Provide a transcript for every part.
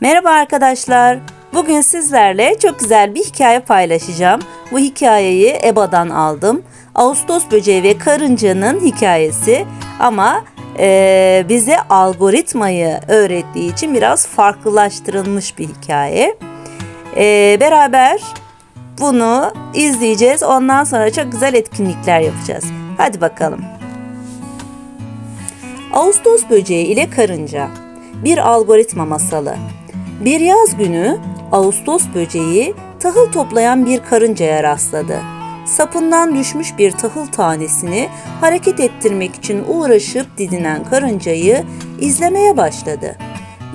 Merhaba arkadaşlar. Bugün sizlerle çok güzel bir hikaye paylaşacağım. Bu hikayeyi EBA'dan aldım. Ağustos böceği ve karıncanın hikayesi ama eee, bize algoritmayı öğrettiği için biraz farklılaştırılmış bir hikaye. Eee, beraber bunu izleyeceğiz. Ondan sonra çok güzel etkinlikler yapacağız. Hadi bakalım. Ağustos böceği ile karınca. Bir algoritma masalı. Bir yaz günü Ağustos böceği tahıl toplayan bir karıncaya rastladı. Sapından düşmüş bir tahıl tanesini hareket ettirmek için uğraşıp didinen karıncayı izlemeye başladı.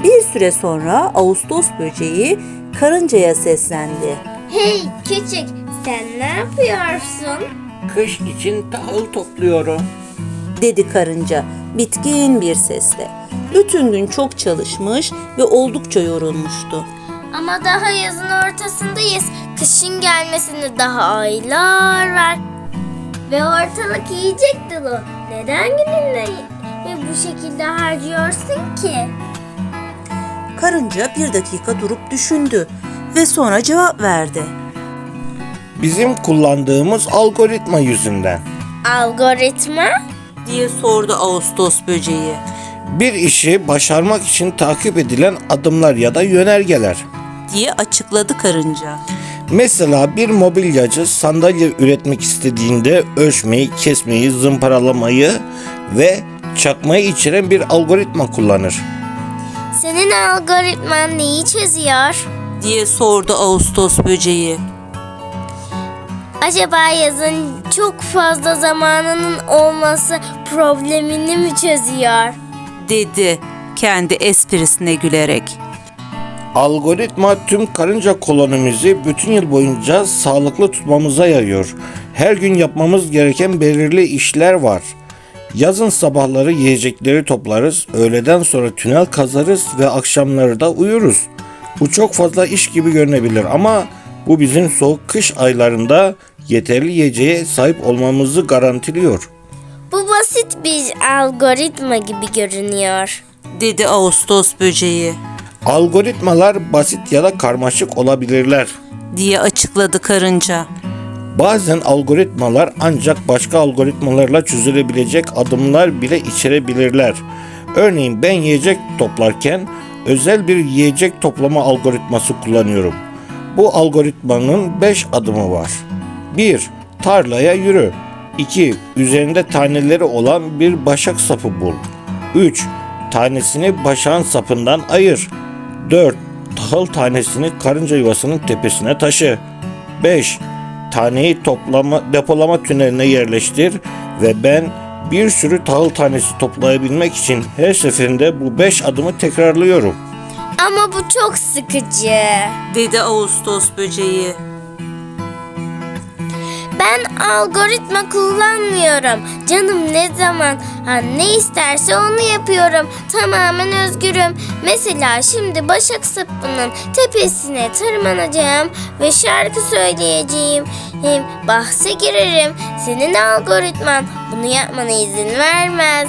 Bir süre sonra Ağustos böceği karıncaya seslendi. Hey küçük sen ne yapıyorsun? Kış için tahıl topluyorum. dedi karınca bitkin bir sesle. Bütün gün çok çalışmış ve oldukça yorulmuştu. Ama daha yazın ortasındayız. Kışın gelmesine daha aylar var. Ve ortalık yiyecek dolu. Neden gününü ve bu şekilde harcıyorsun ki? Karınca bir dakika durup düşündü ve sonra cevap verdi. Bizim kullandığımız algoritma yüzünden. Algoritma? diye sordu Ağustos böceği. Bir işi başarmak için takip edilen adımlar ya da yönergeler. diye açıkladı karınca. Mesela bir mobilyacı sandalye üretmek istediğinde ölçmeyi, kesmeyi, zımparalamayı ve çakmayı içeren bir algoritma kullanır. Senin algoritman neyi çözüyor? diye sordu Ağustos böceği. Acaba yazın çok fazla zamanının olması problemini mi çözüyor? Dedi kendi esprisine gülerek. Algoritma tüm karınca kolonimizi bütün yıl boyunca sağlıklı tutmamıza yarıyor. Her gün yapmamız gereken belirli işler var. Yazın sabahları yiyecekleri toplarız, öğleden sonra tünel kazarız ve akşamları da uyuruz. Bu çok fazla iş gibi görünebilir ama bu bizim soğuk kış aylarında yeterli yiyeceğe sahip olmamızı garantiliyor. Bu basit bir algoritma gibi görünüyor. dedi Ağustos böceği Algoritmalar basit ya da karmaşık olabilirler. diye açıkladı karınca. Bazen algoritmalar ancak başka algoritmalarla çözülebilecek adımlar bile içerebilirler. Örneğin ben yiyecek toplarken özel bir yiyecek toplama algoritması kullanıyorum. Bu algoritmanın 5 adımı var. 1. Tarlaya yürü. 2. Üzerinde taneleri olan bir başak sapı bul. 3. Tanesini başağın sapından ayır. 4. Tahıl tanesini karınca yuvasının tepesine taşı. 5. Taneyi toplama, depolama tüneline yerleştir ve ben bir sürü tahıl tanesi toplayabilmek için her seferinde bu 5 adımı tekrarlıyorum. Ama bu çok sıkıcı. dedi Ağustos böceği. Ben algoritma kullanmıyorum. Canım ne zaman ha, ne isterse onu yapıyorum. Tamamen özgürüm. Mesela şimdi Başak Sapı'nın tepesine tırmanacağım ve şarkı söyleyeceğim. Hem bahse girerim. Senin algoritman bunu yapmana izin vermez.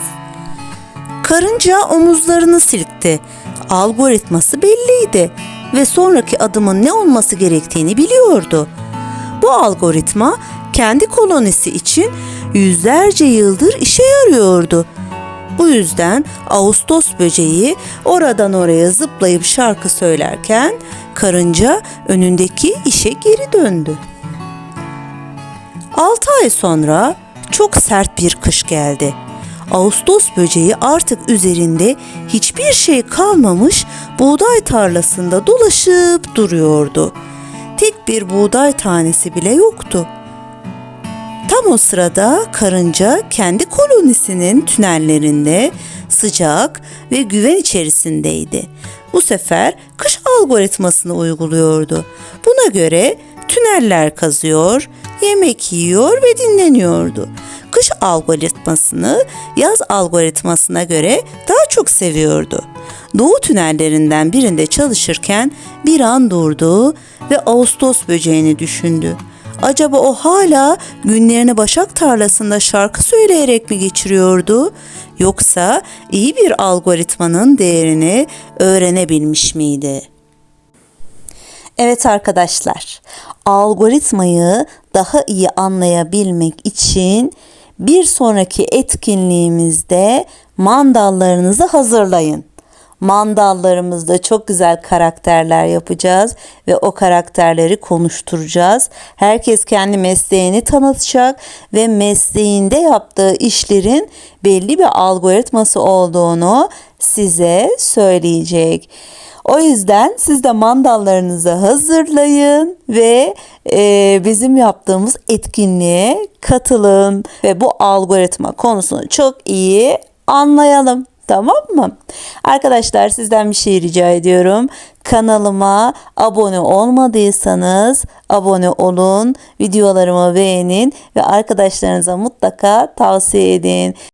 Karınca omuzlarını silkti. Algoritması belliydi ve sonraki adımın ne olması gerektiğini biliyordu. Bu algoritma kendi kolonisi için yüzlerce yıldır işe yarıyordu. Bu yüzden Ağustos böceği oradan oraya zıplayıp şarkı söylerken karınca önündeki işe geri döndü. 6 ay sonra çok sert bir kış geldi. Ağustos böceği artık üzerinde hiçbir şey kalmamış buğday tarlasında dolaşıp duruyordu. Tek bir buğday tanesi bile yoktu. Tam o sırada karınca kendi kolonisinin tünellerinde sıcak ve güven içerisindeydi. Bu sefer kış algoritmasını uyguluyordu. Buna göre tüneller kazıyor, yemek yiyor ve dinleniyordu. Kış algoritmasını yaz algoritmasına göre daha çok seviyordu. Doğu tünellerinden birinde çalışırken bir an durdu ve Ağustos böceğini düşündü. Acaba o hala günlerini başak tarlasında şarkı söyleyerek mi geçiriyordu? Yoksa iyi bir algoritmanın değerini öğrenebilmiş miydi? Evet arkadaşlar, algoritmayı daha iyi anlayabilmek için bir sonraki etkinliğimizde mandallarınızı hazırlayın. Mandallarımızda çok güzel karakterler yapacağız ve o karakterleri konuşturacağız. Herkes kendi mesleğini tanıtacak ve mesleğinde yaptığı işlerin belli bir algoritması olduğunu size söyleyecek. O yüzden siz de mandallarınızı hazırlayın ve e, bizim yaptığımız etkinliğe katılın ve bu algoritma konusunu çok iyi anlayalım. Tamam mı? Arkadaşlar sizden bir şey rica ediyorum. Kanalıma abone olmadıysanız abone olun, videolarımı beğenin ve arkadaşlarınıza mutlaka tavsiye edin.